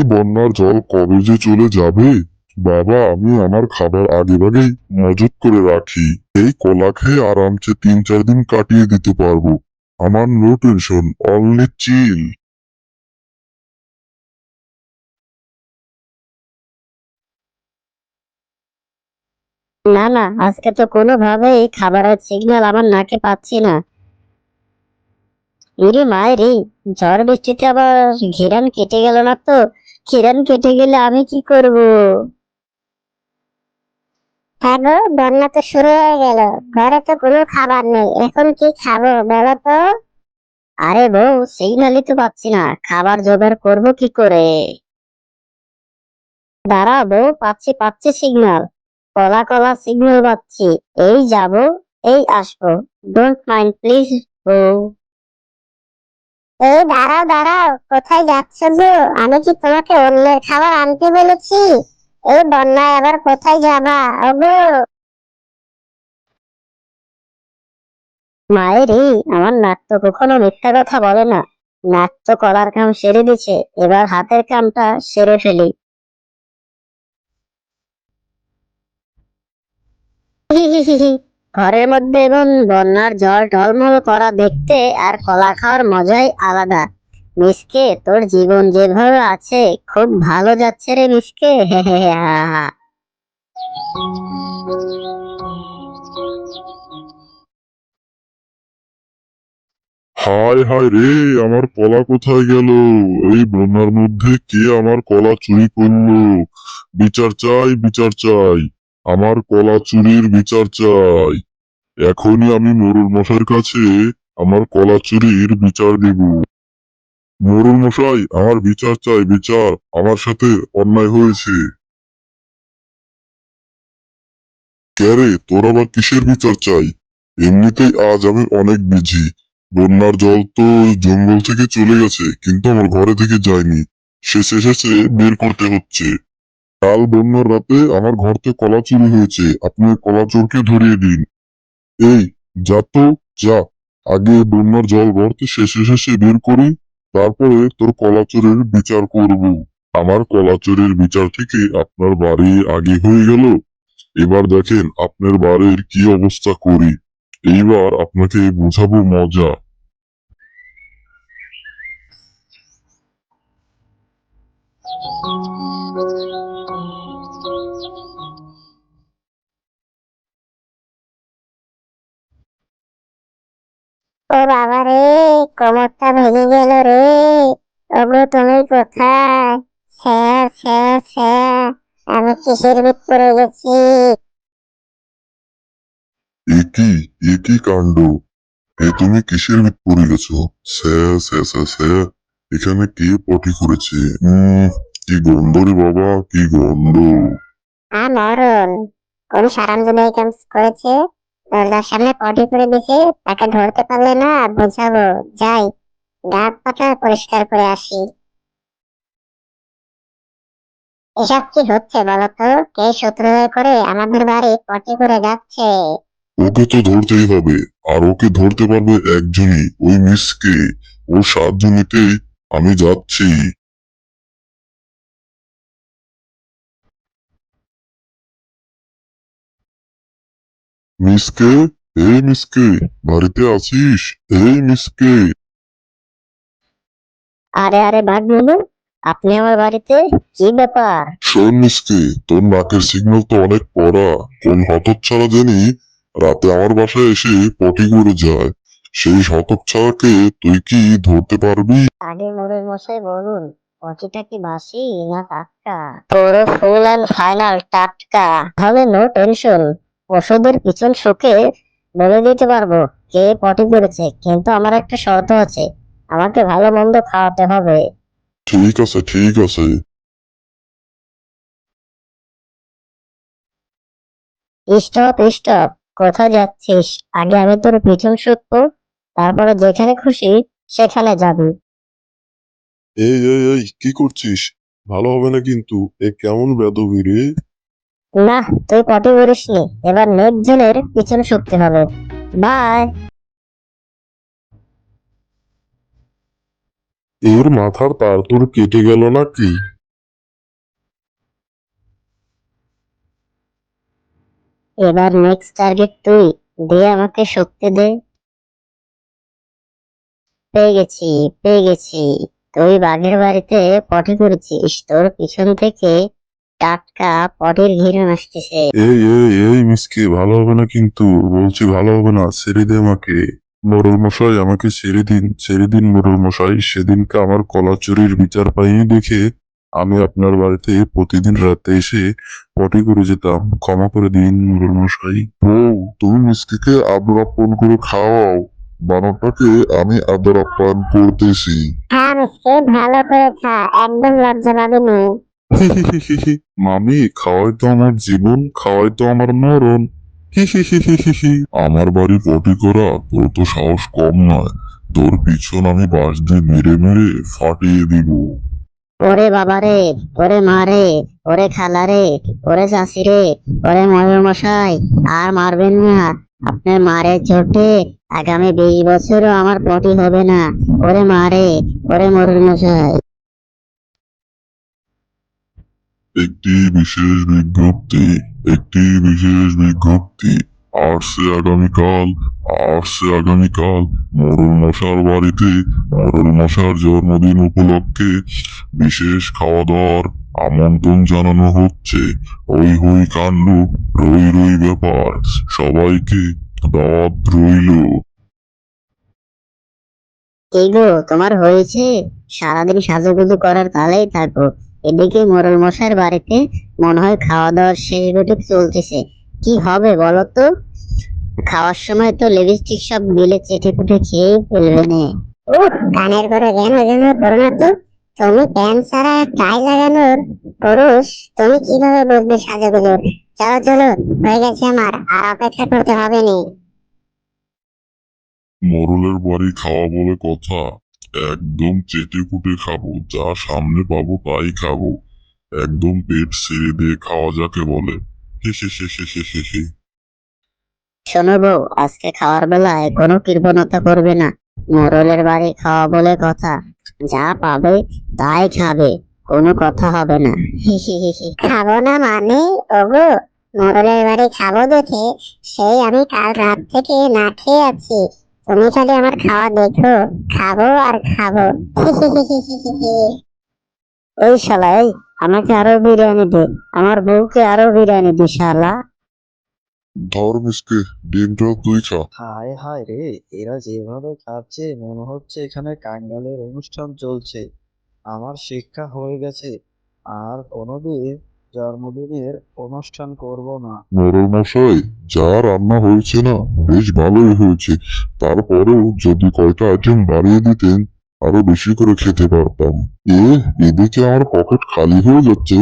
এই বন্যার জল কবে যে চলে যাবে? বাবা, আমি আমার খাবার আগে ভাগেই মজুত করে রাখি। এই কলা খেয়ে আরামসে তিন চার দিন কাটিয়ে দিতে পারব। আমার নো টেনশন অনলি চিল না না, আজকে তো কোনোভাবেই খাবারের সিগন্যাল আমার নাকে পাচ্ছি না। ইরে মায়ের ঝড় বৃষ্টিতে আবার ঘিরান কেটে গেল না তো? ঘিরান কেটে গেলে আমি কি করব? হ্যাঁ বন্যা তো শুরু হয়ে গেল। ঘরে তো কোনো খাবার নেই। এখন কি খাব বলো তো? আরে বউ সিগন্যালই তো পাচ্ছি না। খাবার জোগাড় করব কি করে? দাঁড়া বউ, পাচ্ছি পাচ্ছি সিগনাল কলা কলা সিগনাল পাচ্ছি। এই যাব, এই আসব। ডোন্ট মাইন্ড প্লিজ বউ। এই দাঁড়াও দাঁড়াও, কোথায় যাচ্ছ গো? আমি কি তোমাকে অন্যের খাবার আনতে বলেছি? এই বন্যায় আবার কোথায় যাবা? ওগো। মায়ের এই আমার তো কখনো মিথ্যা কথা বলে না। তো কলার কাম সেরে দিছে, এবার হাতের কামটা সেরে ফেলি। ঘরের মধ্যে এবং বন্যার জল টলমল করা দেখতে আর কলা খাওয়ার মজাই আলাদা। মিসকে, তোর জীবন যেভাবে আছে, খুব ভালো যাচ্ছে রে মিসকে। হে হে। হায় হায় রে, আমার কলা কোথায় গেল? এই বন্যার মধ্যে কে আমার কলা চুরি করল? বিচার চাই বিচার চাই। আমার কলা চুরির বিচার চাই। এখনই আমি মোরুল মশাইয়ের কাছে আমার কলা চুরির বিচার দিব। মোরুল মশাই, আমার বিচার চাই, বিচার। আমার সাথে অন্যায় হয়েছে। কে রে, তোর আবার কিসের বিচার চাই? এমনিতেই আজ আমি অনেক বিজি। বন্যার জল তো জঙ্গল থেকে চলে গেছে, কিন্তু আমার ঘরে থেকে যায়নি। শেষ এসেছে বের করতে হচ্ছে। কাল বন্যার রাতে আমার ঘর থেকে কলা চুরি হয়েছে। আপনি কলা চোরকে ধরিয়ে দিন। এই, যা তো, যা। আগে বন্যার জল ঘরতে শেষে শেষে বের করি, তারপরে তোর কলা চোরের বিচার করব। আমার কলা চোরের বিচার থেকে আপনার বাড়ি আগে হয়ে গেল। এবার দেখেন আপনার বাড়ির কি অবস্থা করি। এইবার আপনাকে বোঝাবো মজা। কোমরটা ভেঙে গেল রে। ওগো তুমি কোথায়? স্যার স্যার স্যার আমি কিসের ভিত পড়ে গেছি একই একই কাণ্ড? এ তুমি কিসের ভিত পড়ে গেছো স্যার স্যার স্যার স্যার এখানে কে পটি করেছে? উম কি গন্ধ রে বাবা কি গন্ধ? আ মরণ। কোন সারাঞ্জনে এই কাজ করেছে? দরজার সামনে পটি করে দিছে তাকে ধরতে পারলে না, বোঝাবো, যাই ডাক পাতা পরিষ্কার করে আসি। এসব কি হচ্ছে বলতো? কে শত্রু করে আমাদের বাড়ি পটি করে যাচ্ছে? ওকে তো ধরতেই হবে, আর ওকে ধরতে পারবে একজনই, ওই মিসকে। ওর সাহায্য নিতেই আমি যাচ্ছি। মিসকে এই মিসকে বাড়িতে আছিস? এই মিসকে আরে আরে বাঘ বলু আপনি আমার বাড়িতে কি ব্যাপার? শোন মিসকে তোর নাকের সিগন্যাল তো অনেক পড়া। কোন হতচ্ছাড়া জানি রাতে আমার বাসায় এসে পটি করে যায়। সেই হতচ্ছাড়াকে তুই কি ধরতে পারবি? আগে মোড়ের মশাই বলুন পটিটা কি বাসি না টাটকা? পুরো ফুল অ্যান্ড ফাইনাল টাটকা। তাহলে নো টেনশন ওষুধের পিছন শুকে বলে দিতে পারব। কে পটি করেছে? কিন্তু আমার একটা শর্ত আছে। আমাকে ভালো মন্দ খাওয়াতে হবে। ঠিক আছে ঠিক আছে। Stop stop. কোথায় যাচ্ছিস? আগে আমি তোর পিছন শুকবো তারপরে যেখানে খুশি সেখানে যাবি। এই এই এই কি করছিস? ভালো হবে না কিন্তু। এ কেমন বেদবি রে? না তুই পটি করিস নি। এবার নেট জেলের পিছনে শুকতে হবে। বাই। এর মাথার তারতুর কেটে গেল নাকি? এবার নেক্সট টার্গেট তুই। দে আমাকে শক্তি দে। পেয়ে গেছি পেয়ে গেছি। তুই বাঘের বাড়িতে পটি করেছিস। তোর পিছন থেকে টাটকা পটির ঘিরণ আসতেছে এই এই এই মিসকে ভালো হবে না কিন্তু। বলছি ভালো হবে না ছেড়ে দে আমাকে। মোরল মশাই আমাকে ছেড়ে দিন ছেড়ে দিন মোরল মশাই। সেদিনকে আমার কলা চুরির বিচার পাইনি দেখে আমি আপনার বাড়িতে প্রতিদিন রাতে এসে পটি করে যেতাম। ক্ষমা করে দিন মোরল মশাই। ও তুমি মিসকে আদর আপ্যায়ন করে খাওয়াও। বানরটাকে আমি আদর আপ্যায়ন করতেছি। হ্যাঁ মিসকে ভালো করে খা একদম লজ্জা মামি, খাওয়াই তো আমার জীবন, খাওয়াই তো আমার মরণ। আমার বাড়ি পটি করা, তোর তো সাহস কম নয়। তোর পিছন আমি বাঁশ দিয়ে মেরে মেরে ফাটিয়ে দিব। ওরে বাবা রে, ওরে মা রে, ওরে খালা রে, ওরে চাষি রে, ওরে ময়ূর মশাই আর মারবেন না। আপনার মারে চোটে আগামী বিশ বছরও আমার পটি হবে না। ওরে মারে ওরে ময়ূর মশাই একটি বিশেষ বিজ্ঞপ্তি, একটি বিশেষ বিজ্ঞপ্তি। আসছে আগামীকাল আসছে আগামীকাল। মরল মশার বাড়িতে মরল মশার জন্মদিন উপলক্ষে বিশেষ খাওয়া দাওয়ার আমন্ত্রণ জানানো হচ্ছে। ওই হই কাণ্ড, রই রই ব্যাপার, সবাইকে দাওয়াত রইল। গো তোমার হয়েছে। সারাদিন সাজুগুজু করার তালেই থাকো। এদিকে মোরল মশাইয়ের বাড়িতে মনে হয় খাওয়া দাওয়ার শেষ গুটুক চলতেছে। কি হবে বলো তো? খাওয়ার সময় তো লিপস্টিক সব গিলে চেটে পুটে খেয়ে ফেলবে নে। উহ কানের করে যেন যেন করো না তো। তুমি প্যান্ট ছাড়া টাই লাগানোর পুরুষ তুমি কীভাবে বুঝবে সাজুগুজুর চলো চলো হয়ে গেছে আমার আর অপেক্ষা করতে হবে নি। মোরলের বাড়ি খাওয়া বলে কথা। একদম চেটে কুটে খাব, যা সামনে পাবো তাই খাব। একদম পেট ছেড়ে দিয়ে খাওয়া যাকে বলে। শোনো বউ, আজকে খাওয়ার বেলায় কোনো কৃপণতা করবে না। মোরলের বাড়ি খাওয়া বলে কথা। যা পাবে তাই খাবে, কোনো কথা হবে না। খাব না মানে? ওগো মোড়লের বাড়ি খাব দেখে, সেই আমি কাল রাত থেকে না খেয়ে আছি। তুমি খালি আমার খাওয়া দেখো খাব আর খাব। ওই শালা এই আমাকে আরও বিরিয়ানি দে। আমার বউকে আরও বিরিয়ানি দে শালা। ধর মিসকে ডিমটা তুই খা। হায় হায় রে এরা যেভাবে খাচ্ছে মনে হচ্ছে এখানে কাঙ্গালের অনুষ্ঠান চলছে। আমার শিক্ষা হয়ে গেছে। আর কোনোদিন জন্মদিনের অনুষ্ঠান করব না। মোরল মশাই, যা রান্না হয়েছে না, বেশ ভালোই হয়েছে। তারপরেও যদি কয়টা আইটেম বাড়িয়ে দিতেন, আরও বেশি করে খেতে পারতাম। এ, এদিকে আমার পকেট খালি হয়ে যাচ্ছে,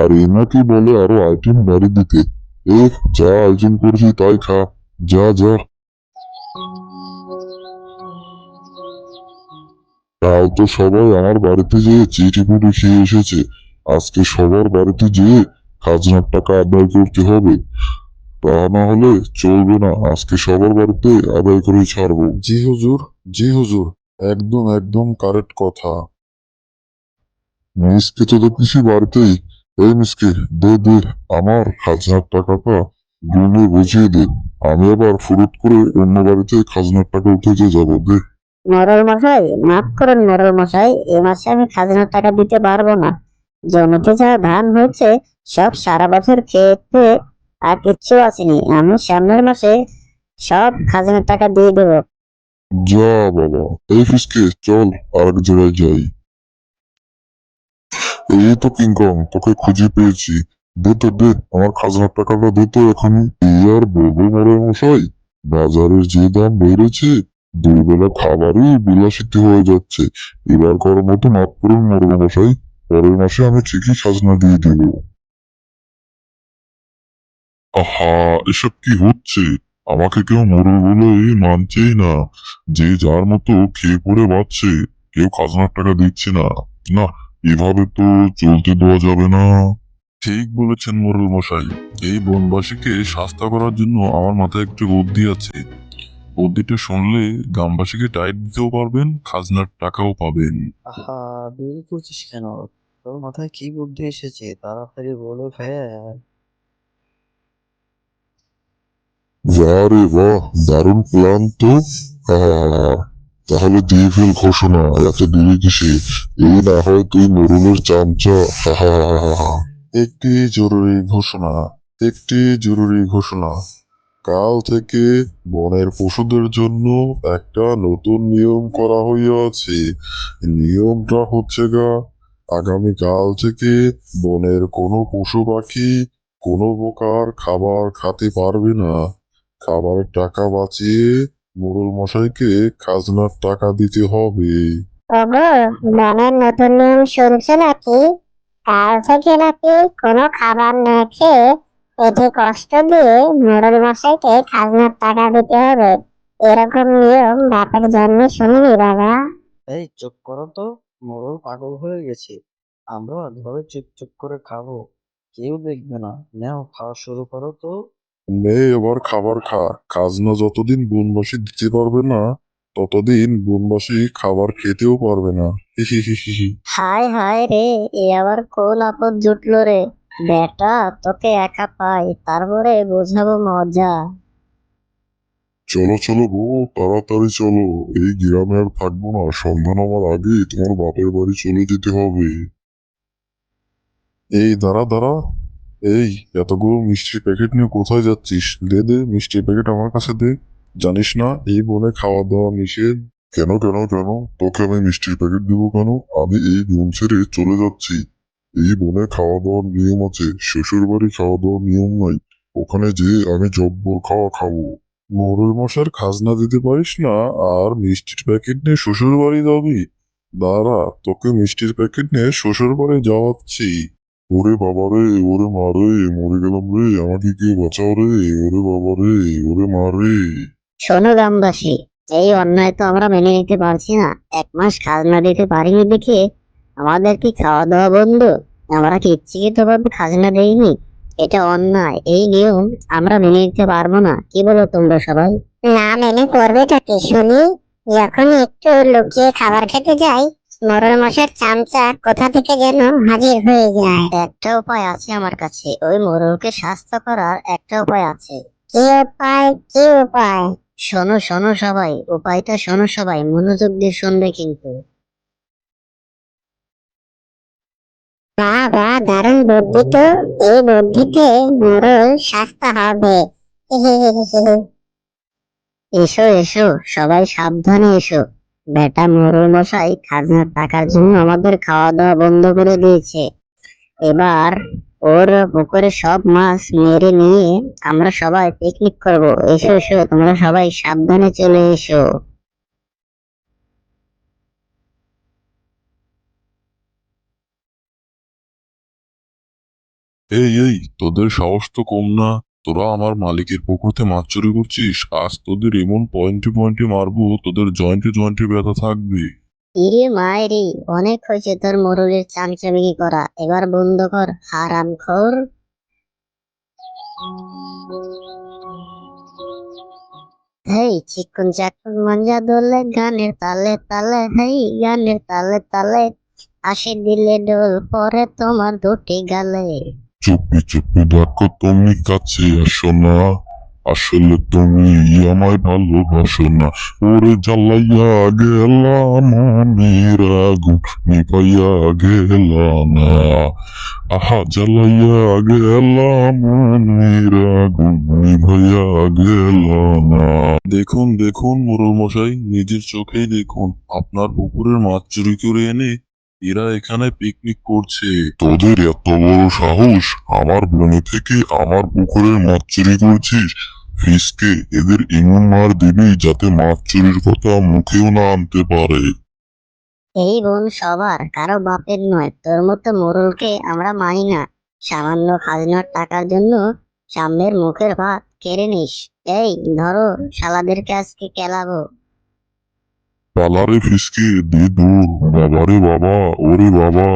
আর এ নাকি বলে আরও আইটেম বাড়িয়ে দিতে। এ, যা আয়োজন করেছি তাই খা, যা যা। কাল তো সবাই আমার বাড়িতে যেয়ে চিঠি পুটি খেয়ে এসেছে। আজকে সবার বাড়িতে যেয়ে খাজনার টাকা আদায় করতে হবে। তা না হলে চলবে না। আজকে সবার বাড়িতে আদায় করে ছাড়বো। জি হুজুর জি হুজুর। একদম একদম কারেক্ট কথা। মিসকে তো দেখতেছি বাড়িতেই। এই মিসকে দে দে আমার খাজনার টাকাটা গুনে বুঝিয়ে দে। আমি আবার ফুরুত করে অন্য বাড়িতে খাজনার টাকা উঠেতে যাব দে। মরল মশাই মাফ করুন মরল মশাই এ মাসে আমি খাজনার টাকা দিতে পারব না। জমিতে যা ধান হয়েছে সব সারা বছর খেতে আর কিচ্ছু আসেনি। আমি সামনের মাসে সব খাজনার টাকা দিয়ে দেবো। যা বাবা, এই ফিসকে চল আরেক জায়গায় যাই। এই তো কিংকং তোকে খুঁজে পেয়েছি। দে তো দে, আমার খাজনার টাকাটা দে তো এখনই এই আর বলব মরে মশাই, বাজারের যে দাম বেড়েছে দুই বেলা খাবারই বিলাসিত হয়ে যাচ্ছে। এবার করার মতো মাফ করুন মরে মশাই। পরের মাসে আমি ঠিকই খাজনা দিয়ে দেব। আহা, এসব কি হচ্ছে? আমাকে কেউ মরল বলে মানছেই না। যে যার মতো খেয়ে পড়ে বাঁচছে, কেউ খাজনার টাকা দিচ্ছে না। না, এভাবে তো চলতে দেওয়া যাবে না। ঠিক বলেছেন মোরল মশাই। এই বনবাসীকে শাস্তা করার জন্য আমার মাথায় একটি বুদ্ধি আছে। বুদ্ধিটা শুনলে গ্রামবাসীকে টাইট দিতেও পারবেন, খাজনার টাকাও পাবেন। আহা, দেরি করছিস কেন? তোর মাথায় কি বুদ্ধি এসেছে? তাড়াতাড়ি বলে ফেল বাহ, দারুণ প্ল্যান তো। তাহলে দিয়ে ফেল ঘোষণা, এত দেরি কিসে? এই না হয় তুই চামচা। একটি জরুরি ঘোষণা, একটি জরুরি ঘোষণা। কাল থেকে বনের পশুদের জন্য একটা নতুন নিয়ম করা হইয়াছে। নিয়মটা হচ্ছে গা আগামী কাল থেকে বনের কোনো পশু পাখি কোনো প্রকার খাবার খাতে পারবে না। খাবারের টাকা বাঁচিয়ে মোড়ল মশাইকে খাজনার টাকা দিতে হবে। ওগো বনের নতুন নিয়ম শুনছো নাকি? কাল থেকে নাকি কোনো খাবার না খেয়ে পেটে কষ্ট দিয়ে মোড়ল মশাইকে খাজনার টাকা দিতে হবে। এরকম নিয়ম বাপের জন্মে শুনিনি বাবা। এই চুপ করো তো। মোড়ল পাগল হয়ে গেছে। আমরা ঘরে চুপ চুপ করে খাব। কেউ দেখবে না। নাও খাওয়া শুরু করো তো। নে এবার খাবার খা। খাজনা যতদিন বনবাসী দিতে পারবে না ততদিন বনবাসী খাবার খেতেও পারবে না। হি হি হি হি হি। হায় হায় রে এ আবার কোন আপদ জুটলো রে? বেটা তোকে একা পাই তারপরে বোঝাবো মজা। চলো চলো গো তাড়াতাড়ি চলো। এই গ্রামে আর থাকব না সন্ধ্যা নামার আগে তোমার বাপের বাড়ি চলে যেতে হবে। এই দাঁড়া দাঁড়া। এই এতগুলো মিষ্টির প্যাকেট নিয়ে কোথায় যাচ্ছিস? দে দে মিষ্টির প্যাকেট আমার কাছে দে। জানিস না এই বনে খাওয়া দাওয়া নিষেধ। কেন কেন কেন? তোকে আমি মিষ্টির প্যাকেট দেবো কেন? আমি এই বন ছেড়ে চলে যাচ্ছি। এই বনে খাওয়া দাওয়ার নিয়ম আছে। শ্বশুর বাড়ি খাওয়া দাওয়ার নিয়ম নাই। ওখানে যেয়ে আমি জব্বর খাওয়া খাব। মোড়ল মশার খাজনা দিতে পারিস না, আর মিষ্টির প্যাকেট নিয়ে শ্বশুর বাড়ি যাবি। দাঁড়া, তোকে মিষ্টির প্যাকেট নিয়ে শ্বশুর বাড়ি যাওয়াচ্ছি ওরে বাবা রে, ওরে মা রে, মরে গেলাম রে, আমাকে কেউ বাঁচাও রে? ওরে বাবা রে, ওরে মা রে। শোনো গ্রামবাসী, এই অন্যায় তো আমরা মেনে নিতে পারছি না। এক মাস খাজনা দিতে পারিনি দেখে আমাদের কি খাওয়া দাওয়া বন্ধ? আমরা কি ইচ্ছাকৃতভাবে খাজনা দেইনি? এটা অন্যায় এই নিয়ম আমরা মেনে নিতে পারব না। কি বলো তোমরা সবাই? না মেনে করবেটা কি? শুনি যখন একটু লুকিয়ে খাবার খেতে যাই মোড়ল মশার চামচা কোথা থেকে যেন হাজির হয়ে যায়। একটা উপায় আছে আমার কাছে ওই মোরলকে স্বাস্থ্য করার একটা উপায় আছে। কি উপায়? কি উপায়? শোনো শোনো সবাই উপায়টা শোনো সবাই মনোযোগ দিয়ে শুনবে কিন্তু। বাহ দারুণ বুদ্ধি তো। এই বুদ্ধিতে মোড়ল শাস্তা হবে। এসো এসো, সবাই সাবধানে এসো। বেটা মোরল মশাই খাজনার টাকার জন্য আমাদের খাওয়া দাওয়া বন্ধ করে দিয়েছে। এবার ওর পুকুরে সব মাছ মেরে নিয়ে আমরা সবাই পিকনিক করব। এসো এসো, তোমরা সবাই সাবধানে চলে এসো। এই এই, তোদের সাহস তো কম না। তোরা আমার মালিকের পুকুরতে মাছ চুরি করছিস? আজ তোদের এমন পয়েন্টে পয়েন্টে মারবো, তোদের জয়েন্টে জয়েন্টে ব্যথা থাকবে। ইরে মায়েরি অনেক হয়েছে তোর মোরলের চামচামিকি করা। এবার বন্ধ কর, হারাম খোর। হেই চিকুন চাকুন মঞ্জা দোলে, গানের তালে তালে, হেই, গানের তালে তালে। আসি দিলে ডোল পরে তোমার দুটি গালে। চুপি চুপি দেখো তুমি কাছে আসো না। আসলে তুমি আমায় ভালোবাসো না। ওরে জ্বালাইয়া গেলাম মনের আগুন নিভাইয়া গেলাম। আহা, জ্বালাইয়া গেলাম মনের আগুন নিভাইয়া গেলাম। দেখুন দেখুন মোরল মশাই নিজের চোখেই দেখুন। আপনার পুকুরের মাছ চুরি করে এনে এরা এখানে পিকনিক করছে। তোদের এত বড় সাহস? আমার বনে থেকে আমার পুকুরের মাছ চুরি করছিস? ফিসকে এদের এমন মার দিবি যাতে মাছ চুরির কথা মুখেও না আনতে পারে। এই বোন সবার কারও বাপের নয়। তোর মতো মোরলকে আমরা মানি না। সামান্য খাজনার টাকার জন্য সামনের মুখের ভাত কেড়ে নিস। এই ধরো শালাদেরকে আজকে কেলাবো। পালারে ফিসকে দে দূর। বাবারে বাবা ওরে বাবা।